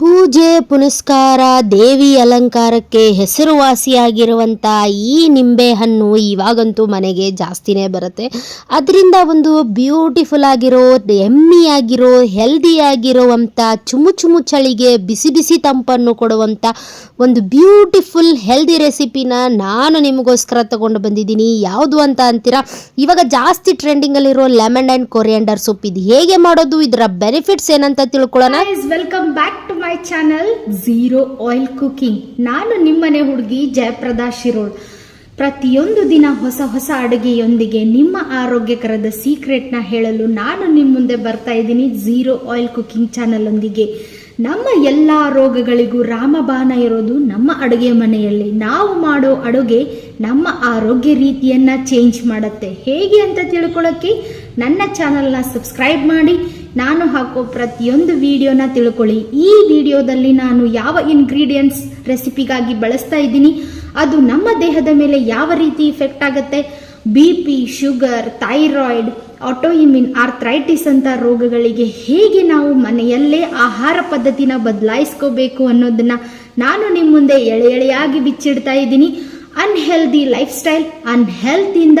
ಪೂಜೆ ಪುನಸ್ಕಾರ, ದೇವಿ ಅಲಂಕಾರಕ್ಕೆ ಹೆಸರುವಾಸಿಯಾಗಿರುವಂಥ ಈ ನಿಂಬೆಹಣ್ಣು ಇವಾಗಂತೂ ಮನೆಗೆ ಜಾಸ್ತಿನೇ ಬರುತ್ತೆ. ಅದರಿಂದ ಒಂದು ಬ್ಯೂಟಿಫುಲ್ ಆಗಿರೋ ಎಮ್ಮಿಯಾಗಿರೋ ಹೆಲ್ದಿ ಆಗಿರುವಂಥ ಚುಮು ಚುಮು ಚಳಿಗೆ ಬಿಸಿ ಬಿಸಿ ತಂಪನ್ನು ಕೊಡುವಂಥ ಒಂದು ಬ್ಯೂಟಿಫುಲ್ ಹೆಲ್ದಿ ರೆಸಿಪಿನ ನಾನು ನಿಮಗೋಸ್ಕರ ತಗೊಂಡು ಬಂದಿದ್ದೀನಿ. ಯಾವುದು ಅಂತ ಅಂತೀರಾ? ಇವಾಗ ಜಾಸ್ತಿ ಟ್ರೆಂಡಿಂಗಲ್ಲಿರೋ ಲೆಮನ್ ಆ್ಯಂಡ್ ಕೊರಿಯಂಡರ್ ಸೊಪ್ಪು ಇದು ಹೇಗೆ ಮಾಡೋದು? ಇದರ ಬೆನಿಫಿಟ್ಸ್ ಏನಂತ ತಿಳ್ಕೊಳ್ಳೋಣ. Welcome back to channel zero oil cooking ನಾನು ನಿಮ್ಮನೆ ಹುಡುಗಿ ಜಯಪ್ರದಾ ಶಿರೋಳ್. ಪ್ರತಿಯೊಂದು ದಿನ ಹೊಸ ಹೊಸ ಅಡುಗೆಯೊಂದಿಗೆ ನಿಮ್ಮ ಆರೋಗ್ಯಕರದ ಸೀಕ್ರೆಟ್ನ ಹೇಳಲು ನಾನು ನಿಮ್ಮ ಮುಂದೆ ಬರ್ತಾ ಇದ್ದೀನಿ ಝೀರೋ ಆಯಿಲ್ ಕುಕಿಂಗ್ ಚಾನಲ್ ಒಂದಿಗೆ ನಮ್ಮ ಎಲ್ಲ ರೋಗಗಳಿಗೂ ರಾಮಬಾಣ ಇರೋದು ನಮ್ಮ ಅಡುಗೆ ಮನೆಯಲ್ಲಿ. ನಾವು ಮಾಡೋ ಅಡುಗೆ ನಮ್ಮ ಆರೋಗ್ಯ ರೀತಿಯನ್ನ ಚೇಂಜ್ ಮಾಡುತ್ತೆ. ಹೇಗೆ ಅಂತ ತಿಳ್ಕೊಳ್ಳೋಕ್ಕೆ ನನ್ನ ಚಾನಲ್ನ ಸಬ್ಸ್ಕ್ರೈಬ್ ಮಾಡಿ ನಾನು ಹಾಕೋ ಪ್ರತಿಯೊಂದು ವಿಡಿಯೋನ ತಿಳ್ಕೊಳ್ಳಿ. ಈ ವಿಡಿಯೋದಲ್ಲಿ ನಾನು ಯಾವ ಇಂಗ್ರೀಡಿಯೆಂಟ್ಸ್ ರೆಸಿಪಿಗಾಗಿ ಬಳಸ್ತಾ ಇದ್ದೀನಿ, ಅದು ನಮ್ಮ ದೇಹದ ಮೇಲೆ ಯಾವ ರೀತಿ ಇಫೆಕ್ಟ್ ಆಗುತ್ತೆ B P sugar thyroid autoimmune arthritis ಅಂತ ರೋಗಗಳಿಗೆ ಹೇಗೆ ನಾವು ಮನೆಯಲ್ಲೇ ಆಹಾರ ಪದ್ಧತಿನ ಬದಲಾಯಿಸ್ಕೋಬೇಕು ಅನ್ನೋದನ್ನ ನಾನು ನಿಮ್ಮ ಮುಂದೆ ಎಳೆ ಎಳೆಯಾಗಿ ಬಿಚ್ಚಿಡ್ತಾ ಇದ್ದೀನಿ. Unhealthy lifestyle ಅನ್ಹೆಲ್ತಿಂದ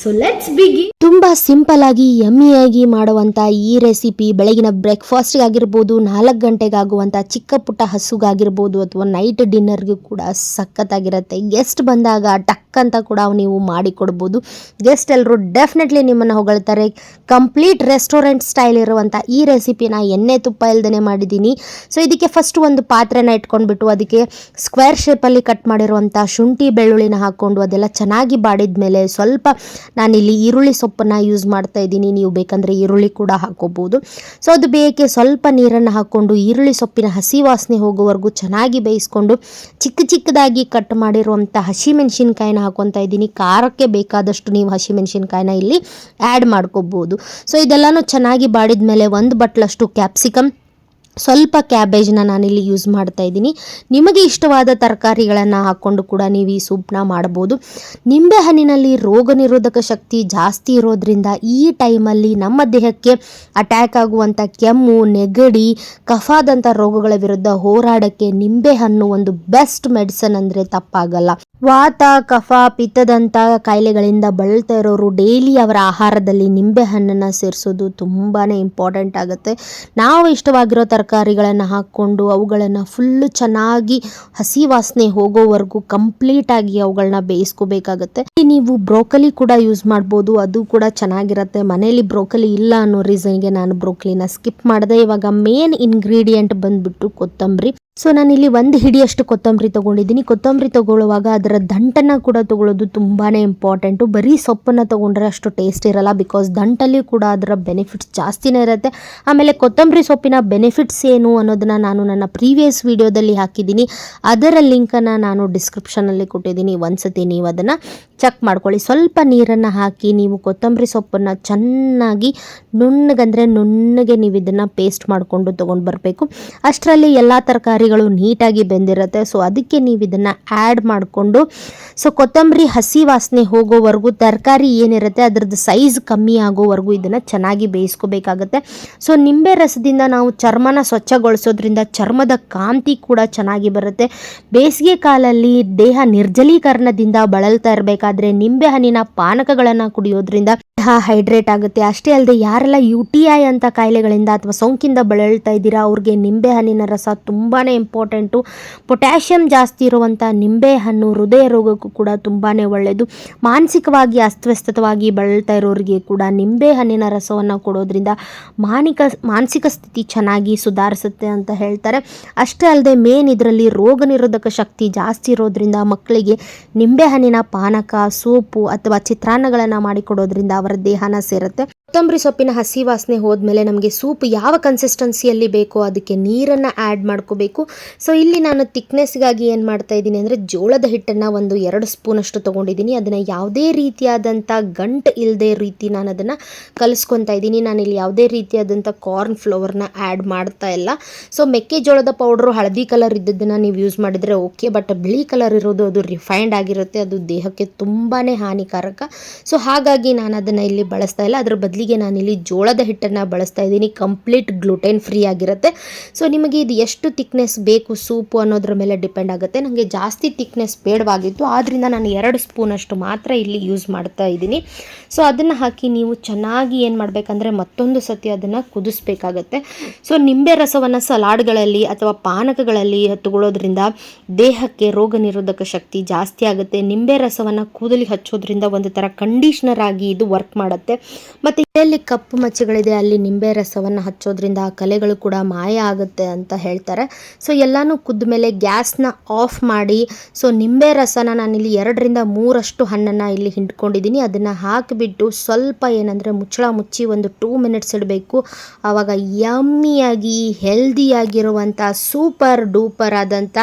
so let's ಬಿಗಿ ತುಂಬಾ ಸಿಂಪಲ್ ಆಗಿ ಯಮ್ಮಿಯಾಗಿ ಮಾಡುವಂತ ಈ ರೆಸಿಪಿ ಬೆಳಗಿನ ಬ್ರೇಕ್ಫಾಸ್ಟ್ ಆಗಿರ್ಬೋದು, ನಾಲ್ಕು ಗಂಟೆಗಾಗುವಂತ ಚಿಕ್ಕ ಪುಟ್ಟ ಹಸುಗಾಗಿರ್ಬೋದು ಅಥವಾ ನೈಟ್ ಡಿನ್ನರ್ಗೂ ಕೂಡ ಸಖತ್ತಾಗಿರುತ್ತೆ. ಗೆಸ್ಟ್ ಬಂದಾಗ ಟಕ್ ಅಂತ ಕೂಡ ನೀವು ಮಾಡಿಕೊಡ್ಬೋದು. ಗೆಸ್ಟ್ ಎಲ್ಲರೂ ಡೆಫಿನೆಟ್ಲಿ ನಿಮ್ಮನ್ನು ಹೊಗಳ್ತಾರೆ. ಕಂಪ್ಲೀಟ್ ರೆಸ್ಟೋರೆಂಟ್ ಸ್ಟೈಲ್ ಇರುವಂಥ ಈ ರೆಸಿಪಿನ ಎಣ್ಣೆ ತುಪ್ಪ ಇಲ್ದೇ ಮಾಡಿದ್ದೀನಿ. ಸೊ ಇದಕ್ಕೆ ಫಸ್ಟ್ ಒಂದು ಪಾತ್ರೆನ ಇಟ್ಕೊಂಡ್ಬಿಟ್ಟು ಅದಕ್ಕೆ ಸ್ಕ್ವೇರ್ ಶೇಪಲ್ಲಿ ಕಟ್ ಮಾಡಿರುವಂಥ ಶುಂಠಿ ಬೆಳ್ಳುಳ್ಳಿನ ಹಾಕ್ಕೊಂಡು ಅದೆಲ್ಲ ಚೆನ್ನಾಗಿ ಬಾಡಿದ ಮೇಲೆ ಸ್ವಲ್ಪ ನಾನಿಲ್ಲಿ ಈರುಳ್ಳಿ ಸೊಪ್ಪನ್ನು ಯೂಸ್ ಮಾಡ್ತಾ ಇದ್ದೀನಿ. ನೀವು ಬೇಕಂದರೆ ಈರುಳ್ಳಿ ಕೂಡ ಹಾಕೋಬೋದು ಸೊ ಅದು ಬೇಯಕ್ಕೆ ಸ್ವಲ್ಪ ನೀರನ್ನು ಹಾಕ್ಕೊಂಡು ಈರುಳ್ಳಿ ಸೊಪ್ಪಿನ ಹಸಿ ವಾಸನೆ ಹೋಗೋವರೆಗೂ ಚೆನ್ನಾಗಿ ಬೇಯಿಸ್ಕೊಂಡು ಚಿಕ್ಕ ಚಿಕ್ಕದಾಗಿ ಕಟ್ ಮಾಡಿರುವಂಥ ಹಸಿಮೆಣಸಿನ್ಕಾಯಿನ ಹಾಕ್ಕೊತಾ ಇದ್ದೀನಿ. ಖಾರಕ್ಕೆ ಬೇಕಾದಷ್ಟು ನೀವು ಹಸಿಮೆಣಸಿನ್ಕಾಯಿನ ಇಲ್ಲಿ ಆ್ಯಡ್ ಮಾಡ್ಕೋಬೋದು. ಸೊ ಇದೆಲ್ಲನೂ ಚೆನ್ನಾಗಿ ಬಾಡಿದ ಮೇಲೆ ಒಂದು ಬಟ್ಲಷ್ಟು ಕ್ಯಾಪ್ಸಿಕಮ್ ಸ್ವಲ್ಪ ಕ್ಯಾಬೇಜ್ನ ನಾನಿಲ್ಲಿ ಯೂಸ್ ಮಾಡ್ತಾ ಇದ್ದೀನಿ. ನಿಮಗೆ ಇಷ್ಟವಾದ ತರಕಾರಿಗಳನ್ನು ಹಾಕ್ಕೊಂಡು ಕೂಡ ನೀವು ಈ ಸೂಪ್ನ ಮಾಡ್ಬೋದು. ನಿಂಬೆಹಣ್ಣಿನಲ್ಲಿ ರೋಗ ನಿರೋಧಕ ಶಕ್ತಿ ಜಾಸ್ತಿ ಇರೋದ್ರಿಂದ ಈ ಟೈಮಲ್ಲಿ ನಮ್ಮ ದೇಹಕ್ಕೆ ಅಟ್ಯಾಕ್ ಆಗುವಂಥ ಕೆಮ್ಮು, ನೆಗಡಿ, ಕಫಾದಂಥ ರೋಗಗಳ ವಿರುದ್ಧ ಹೋರಾಡಕ್ಕೆ ನಿಂಬೆಹಣ್ಣು ಒಂದು ಬೆಸ್ಟ್ ಮೆಡಿಸನ್ ಅಂದರೆ ತಪ್ಪಾಗಲ್ಲ. ವಾತ, ಕಫ, ಪಿತ್ತದಂತ ಕಾಯಿಲೆಗಳಿಂದ ಬಳಲ್ತಾ ಇರೋರು ಡೈಲಿ ಅವರ ಆಹಾರದಲ್ಲಿ ನಿಂಬೆಹಣ್ಣನ್ನು ಸೇರಿಸೋದು ತುಂಬಾ ಇಂಪಾರ್ಟೆಂಟ್ ಆಗುತ್ತೆ. ನಾವು ಇಷ್ಟವಾಗಿರೋ ತರಕಾರಿಗಳನ್ನು ಹಾಕ್ಕೊಂಡು ಅವುಗಳನ್ನು ಫುಲ್ಲು ಚೆನ್ನಾಗಿ ಹಸಿ ವಾಸನೆ ಹೋಗೋವರೆಗೂ ಕಂಪ್ಲೀಟಾಗಿ ಅವುಗಳನ್ನ ಬೇಯಿಸ್ಕೋಬೇಕಾಗತ್ತೆ. ನೀವು ಬ್ರೋಕಲಿ ಕೂಡ ಯೂಸ್ ಮಾಡ್ಬೋದು, ಅದು ಕೂಡ ಚೆನ್ನಾಗಿರುತ್ತೆ. ಮನೇಲಿ ಬ್ರೋಕಲಿ ಇಲ್ಲ ಅನ್ನೋ ರೀಸನ್ಗೆ ನಾನು ಬ್ರೋಕಲಿನ ಸ್ಕಿಪ್ ಮಾಡಿದೆ. ಇವಾಗ ಮೇನ್ ಇಂಗ್ರೀಡಿಯೆಂಟ್ ಬಂದ್ಬಿಟ್ಟು ಕೊತ್ತಂಬರಿ. ಸೊ ಇಲ್ಲಿ ಒಂದು ಹಿಡಿಯಷ್ಟು ಕೊತ್ತಂಬರಿ ತೊಗೊಂಡಿದ್ದೀನಿ. ಕೊತ್ತಂಬರಿ ತೊಗೊಳ್ಳುವಾಗ ಅದರ ದಂಟನ್ನು ಕೂಡ ತೊಗೊಳ್ಳೋದು ತುಂಬಾ ಇಂಪಾರ್ಟೆಂಟು ಬರೀ ಸೊಪ್ಪನ್ನು ತೊಗೊಂಡ್ರೆ ಅಷ್ಟು ಟೇಸ್ಟ್ ಇರಲ್ಲ ಬಿಕಾಸ್ ದಂಟಲ್ಲಿ ಕೂಡ ಅದರ ಬೆನಿಫಿಟ್ಸ್ ಜಾಸ್ತಿನೇ ಇರುತ್ತೆ. ಆಮೇಲೆ ಕೊತ್ತಂಬರಿ ಸೊಪ್ಪಿನ ಬೆನಿಫಿಟ್ಸ್ ಏನು ಅನ್ನೋದನ್ನು ನಾನು ನನ್ನ ಪ್ರೀವಿಯಸ್ ವಿಡಿಯೋದಲ್ಲಿ ಹಾಕಿದ್ದೀನಿ. ಅದರ ಲಿಂಕನ್ನು ನಾನು ಡಿಸ್ಕ್ರಿಪ್ಷನಲ್ಲಿ ಕೊಟ್ಟಿದ್ದೀನಿ. ಒಂದ್ಸತಿ ನೀವು ಅದನ್ನು ಚೆಕ್ ಮಾಡ್ಕೊಳ್ಳಿ. ಸ್ವಲ್ಪ ನೀರನ್ನು ಹಾಕಿ ನೀವು ಕೊತ್ತಂಬರಿ ಸೊಪ್ಪನ್ನು ಚೆನ್ನಾಗಿ ನುಣ್ಣಗಂದರೆ ನುಣ್ಣಗೆ ನೀವು ಇದನ್ನು ಪೇಸ್ಟ್ ಮಾಡಿಕೊಂಡು ತೊಗೊಂಡು ಬರಬೇಕು. ಅಷ್ಟರಲ್ಲಿ ಎಲ್ಲ ತರಕಾರಿಗಳು ನೀಟಾಗಿ ಬೆಂದಿರುತ್ತೆ. ಸೊ ಅದಕ್ಕೆ ನೀವು ಇದನ್ನು ಆ್ಯಡ್ ಮಾಡಿಕೊಂಡು ಸೊ ಕೊತ್ತಂಬರಿ ಹಸಿ ವಾಸನೆ ಹೋಗೋವರೆಗೂ ತರಕಾರಿ ಏನಿರುತ್ತೆ, ಅದರದ್ದು ಸೈಜ್ ಕಮ್ಮಿ ಆಗೋವರೆಗೂ ಇದನ್ನು ಚೆನ್ನಾಗಿ ಬೇಯಿಸ್ಕೋಬೇಕಾಗತ್ತೆ. ಸೊ ನಿಂಬೆ ರಸದಿಂದ ನಾವು ಚರ್ಮನ ಸ್ವಚ್ಛಗೊಳಿಸೋದ್ರಿಂದ ಚರ್ಮದ ಕಾಂತಿ ಕೂಡ ಚೆನ್ನಾಗಿ ಬರುತ್ತೆ. ಬೇಸಿಗೆ ಕಾಲಲ್ಲಿ ದೇಹ ನಿರ್ಜಲೀಕರಣದಿಂದ ಬಳಲ್ತಾ ಇರಬೇಕಾದ್ರೆ ನಿಂಬೆ ಹಣ್ಣಿನ ಪಾನಕಗಳನ್ನು ಕುಡಿಯೋದ್ರಿಂದ ದೇಹ ಹೈಡ್ರೇಟ್ ಆಗುತ್ತೆ. ಅಷ್ಟೇ ಅಲ್ಲದೆ ಯಾರೆಲ್ಲ ಯು ಟಿ ಐ ಅಂತ ಕಾಯಿಲೆಗಳಿಂದ ಅಥವಾ ಸೋಂಕಿಂದ ಬಳಲ್ತಾ ಇದ್ದೀರಾ, ಅವ್ರಿಗೆ ನಿಂಬೆ ಹಣ್ಣಿನ ರಸ ತುಂಬಾ ಇಂಪಾರ್ಟೆಂಟು ಪೊಟ್ಯಾಷಿಯಂ ಜಾಸ್ತಿ ಇರುವಂಥ ನಿಂಬೆ ಹಣ್ಣು ಹೃದಯ ರೋಗಕ್ಕೂ ಕೂಡ ತುಂಬಾ ಒಳ್ಳೆಯದು ಮಾನಸಿಕವಾಗಿ ಅಸ್ತವ್ಯಸ್ತವಾಗಿ ಬಳಲ್ತಾ ಇರೋರಿಗೆ ಕೂಡ ನಿಂಬೆ ಹಣ್ಣಿನ ರಸವನ್ನು ಕೊಡೋದ್ರಿಂದ ಮಾನಿಕ, ಮಾನಸಿಕ ಸ್ಥಿತಿ ಚೆನ್ನಾಗಿ ಸುಧಾರಿಸುತ್ತೆ ಅಂತ ಹೇಳ್ತಾರೆ. ಅಷ್ಟೇ ಅಲ್ಲದೆ ಮೇನ್ ಇದರಲ್ಲಿ ರೋಗ ನಿರೋಧಕ ಶಕ್ತಿ ಜಾಸ್ತಿ ಇರೋದ್ರಿಂದ ಮಕ್ಕಳಿಗೆ ನಿಂಬೆಹಣ್ಣಿನ ಪಾನಕ, ಸೂಪು ಅಥವಾ ಚಿತ್ರಾನ್ನಗಳನ್ನು ಮಾಡಿಕೊಡೋದ್ರಿಂದ ಅವರ ದೇಹನ ಸೇರುತ್ತೆ. ಕೊತ್ತಂಬರಿ ಸೊಪ್ಪಿನ ಹಸಿ ವಾಸನೆ ಹೋದ್ಮೇಲೆ ನಮಗೆ ಸೂಪ್ ಯಾವ ಕನ್ಸಿಸ್ಟೆನ್ಸಿಯಲ್ಲಿ ಬೇಕೋ ಅದಕ್ಕೆ ನೀರನ್ನು ಆ್ಯಡ್ ಮಾಡ್ಕೋಬೇಕು. ಸೊ ಇಲ್ಲಿ ನಾನು ತಿಕ್ನೆಸ್ಗಾಗಿ ಏನು ಮಾಡ್ತಾ ಇದ್ದೀನಿ ಅಂದರೆ ಜೋಳದ ಹಿಟ್ಟನ್ನು ಒಂದು ಎರಡು ಸ್ಪೂನಷ್ಟು ತೊಗೊಂಡಿದ್ದೀನಿ. ಅದನ್ನು ಯಾವುದೇ ರೀತಿಯಾದಂಥ ಗಂಟು ಇಲ್ಲದೆ ರೀತಿ ನಾನು ಅದನ್ನು ಕಲಿಸ್ಕೊತಾ ಇದ್ದೀನಿ. ನಾನು ಇಲ್ಲಿ ಯಾವುದೇ ರೀತಿಯಾದಂಥ ಕಾರ್ನ್ ಫ್ಲವರ್ನ ಆ್ಯಡ್ ಮಾಡ್ತಾ ಇಲ್ಲ. ಸೊ ಮೆಕ್ಕೆಜೋಳದ ಪೌಡ್ರು ಹಳದಿ ಕಲರ್ ಇದ್ದದ್ದನ್ನು ನೀವು ಯೂಸ್ ಮಾಡಿದರೆ ಓಕೆ ಬಟ್ ಬಿಳಿ ಕಲರ್ ಇರೋದು ಅದು ರಿಫೈನ್ಡ್ ಆಗಿರುತ್ತೆ. ಅದು ದೇಹಕ್ಕೆ ತುಂಬಾ ಹಾನಿಕಾರಕ. ಸೊ ಹಾಗಾಗಿ ನಾನು ಅದನ್ನು ಇಲ್ಲಿ ಬಳಸ್ತಾ ಇಲ್ಲ. ಅದ್ರ ಬದಲಿಗೆ ನಾನಿಲ್ಲಿ ಜೋಳದ ಹಿಟ್ಟನ್ನು ಬಳಸ್ತಾ ಇದ್ದೀನಿ. ಕಂಪ್ಲೀಟ್ ಗ್ಲುಟೆನ್ ಫ್ರೀ ಆಗಿರುತ್ತೆ. ಸೊ ನಿಮಗೆ ಇದು ಎಷ್ಟು ತಿಕ್ನೆಸ್ ಬೇಕು, ಸೂಪು ಅನ್ನೋದ್ರ ಮೇಲೆ ಡಿಪೆಂಡ್ ಆಗುತ್ತೆ. ನನಗೆ ಜಾಸ್ತಿ ತಿಕ್ನೆಸ್ ಬೇಡವಾಗಿತ್ತು. ಆದ್ದರಿಂದ ನಾನು ಎರಡು ಸ್ಪೂನಷ್ಟು ಮಾತ್ರ ಇಲ್ಲಿ ಯೂಸ್ ಮಾಡ್ತಾ ಇದ್ದೀನಿ. ಸೊ ಅದನ್ನು ಹಾಕಿ ನೀವು ಚೆನ್ನಾಗಿ ಏನು ಮಾಡಬೇಕಂದ್ರೆ ಮತ್ತೊಂದು ಸತಿ ಅದನ್ನು ಕುದಿಸ್ಬೇಕಾಗತ್ತೆ. ಸೊ ನಿಂಬೆ ರಸವನ್ನು ಸಲಾಡ್ಗಳಲ್ಲಿ ಅಥವಾ ಪಾನಕಗಳಲ್ಲಿ ತಗೊಳ್ಳೋದ್ರಿಂದ ದೇಹಕ್ಕೆ ರೋಗ ನಿರೋಧಕ ಶಕ್ತಿ ಜಾಸ್ತಿ ಆಗುತ್ತೆ. ನಿಂಬೆ ರಸವನ್ನು ಕೂದಲಿಗೆ ಹಚ್ಚೋದ್ರಿಂದ ಒಂದು ಥರ ಕಂಡೀಷ್ನರ್ ಆಗಿ ಇದು ವರ್ಕ್ ಮಾಡುತ್ತೆ. ಮತ್ತು ಎಲ್ಲಿ ಕಪ್ಪು ಮಚ್ಚೆಗಳಿದೆ, ಅಲ್ಲಿ ನಿಂಬೆ ರಸವನ್ನು ಹಚ್ಚೋದ್ರಿಂದ ಆ ಕಲೆಗಳು ಕೂಡ ಮಾಯ ಆಗುತ್ತೆ ಅಂತ ಹೇಳ್ತಾರೆ. ಸೊ ಎಲ್ಲನೂ ಕುದ್ದ ಮೇಲೆ ಗ್ಯಾಸ್ನ ಆಫ್ ಮಾಡಿ ಸೊ ನಿಂಬೆ ರಸನ ನಾನಿಲ್ಲಿ ಎರಡರಿಂದ ಮೂರಷ್ಟು ಹಣ್ಣನ್ನು ಇಲ್ಲಿ ಹಿಂಡ್ಕೊಂಡಿದ್ದೀನಿ. ಅದನ್ನು ಹಾಕಿಬಿಟ್ಟು ಸ್ವಲ್ಪ ಏನಂದರೆ ಮುಚ್ಚಳ ಮುಚ್ಚಿ ಒಂದು ಟೂ ಮಿನಿಟ್ಸ್ ಇಡಬೇಕು. ಆವಾಗ ಯಮ್ಮಿಯಾಗಿ ಹೆಲ್ದಿಯಾಗಿರುವಂಥ ಸೂಪರ್ ಡೂಪರ್ ಆದಂಥ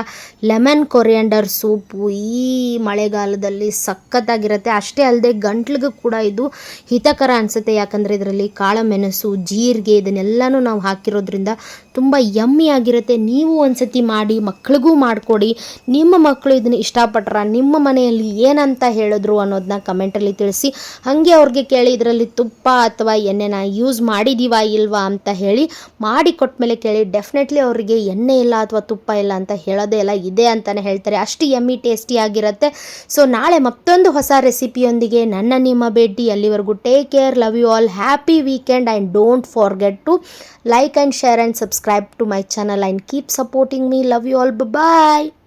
ಲೆಮನ್ ಕೊರಿಯಂಡರ್ ಸೂಪು ಈ ಮಳೆಗಾಲದಲ್ಲಿ ಸಖತ್ತಾಗಿರುತ್ತೆ. ಅಷ್ಟೇ ಅಲ್ಲದೆ ಗಂಟ್ಲಿಗೂ ಕೂಡ ಇದು ಹಿತಕರ ಅನಿಸುತ್ತೆ. ಯಾಕಂದರೆ ಇದರಲ್ಲಿ ಕಾಳಮೆಣಸು, ಜೀರಿಗೆ ಇದನ್ನೆಲ್ಲನೂ ನಾವು ಹಾಕಿರೋದ್ರಿಂದ ತುಂಬ ಯಮ್ಮಿ ಆಗಿರುತ್ತೆ. ನೀವು ಒಂದ್ಸತಿ ಮಾಡಿ, ಮಕ್ಳಿಗೂ ಮಾಡಿಕೊಡಿ. ನಿಮ್ಮ ಮಕ್ಕಳು ಇದನ್ನು ಇಷ್ಟಪಟ್ರ, ನಿಮ್ಮ ಮನೆಯಲ್ಲಿ ಏನಂತ ಹೇಳಿದ್ರು ಅನ್ನೋದನ್ನ ಕಮೆಂಟಲ್ಲಿ ತಿಳಿಸಿ. ಹಾಗೆ ಅವ್ರಿಗೆ ಕೇಳಿ ಇದರಲ್ಲಿ ತುಪ್ಪ ಅಥವಾ ಎಣ್ಣೆನ ಯೂಸ್ ಮಾಡಿದೀವಾ ಇಲ್ವಾ ಅಂತ ಹೇಳಿ, ಮಾಡಿ ಕೊಟ್ಮೇಲೆ ಕೇಳಿ. ಡೆಫಿನೆಟ್ಲಿ ಅವರಿಗೆ ಎಣ್ಣೆ ಇಲ್ಲ ಅಥವಾ ತುಪ್ಪ ಇಲ್ಲ ಅಂತ ಹೇಳೋದೇ ಇಲ್ಲ, ಇದೆ ಅಂತಲೇ ಹೇಳ್ತಾರೆ. ಅಷ್ಟು ಯಮ್ಮಿ ಟೇಸ್ಟಿ ಆಗಿರುತ್ತೆ. ಸೊ ನಾಳೆ ಮತ್ತೊಂದು ಹೊಸ ರೆಸಿಪಿಯೊಂದಿಗೆ ನನ್ನ ನಿಮ್ಮ ಭೇಟಿ. ಅಲ್ಲಿವರೆಗೂ take care love you all happy weekend and don't forget to like and share and subscribe to my channel and keep supporting me. Love you all. Bye bye